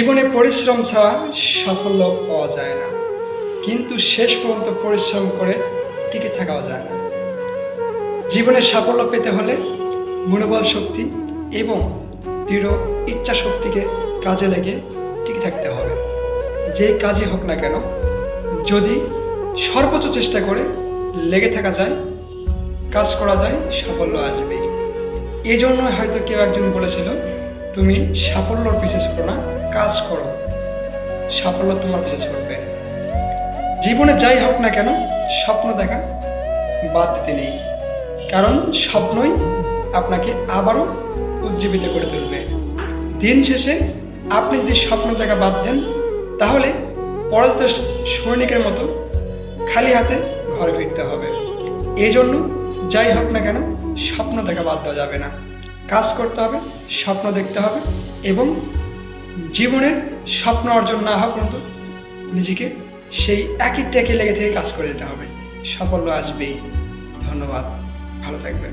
জীবনে পরিশ্রম ছাড়া সাফল্য পাওয়া যায় না। কিন্তু শেষ পর্যন্ত পরিশ্রম করে টিকে থাকাও যায় না। জীবনে সাফল্য পেতে হলে মনোবল শক্তি এবং দৃঢ় ইচ্ছা শক্তিকে কাজে লেগে টিকে থাকতে হবে। যে কাজই হোক না কেন, যদি সর্বোচ্চ চেষ্টা করে লেগে থাকা যায়, কাজ করা যায়, সাফল্য আসবে এই জন্য হয়তো কেউ একজন বলেছিল, তুমি সাফল্যর পিছিয়ে ছোটো না। কাজ করো। সাফল্য তোমার পিছিয়ে ছুটবে। জীবনে যাই হোক না কেন, স্বপ্ন দেখা বাদ দিতে নেই। কারণ স্বপ্নই আপনাকে আবারও উজ্জীবিত করে তুলবে। দিন শেষে আপনি যদি স্বপ্ন দেখা বাদ দেন, তাহলে পরাজিত সৈনিকের মতো খালি হাতে ঘরে ফিরতে হবে। এই জন্য যাই হোক না কেন, স্বপ্ন দেখা বাদ দেওয়া যাবে না। কাজ করতে হবে, স্বপ্ন দেখতে হবে এবং জীবনের স্বপ্ন অর্জন না হওয়া পর্যন্ত নিজেকে সেই একই ট্যাকে লেগে থেকে কাজ করে যেতে হবে। সাফল্য আসবেই। ধন্যবাদ। ভালো থাকবেন।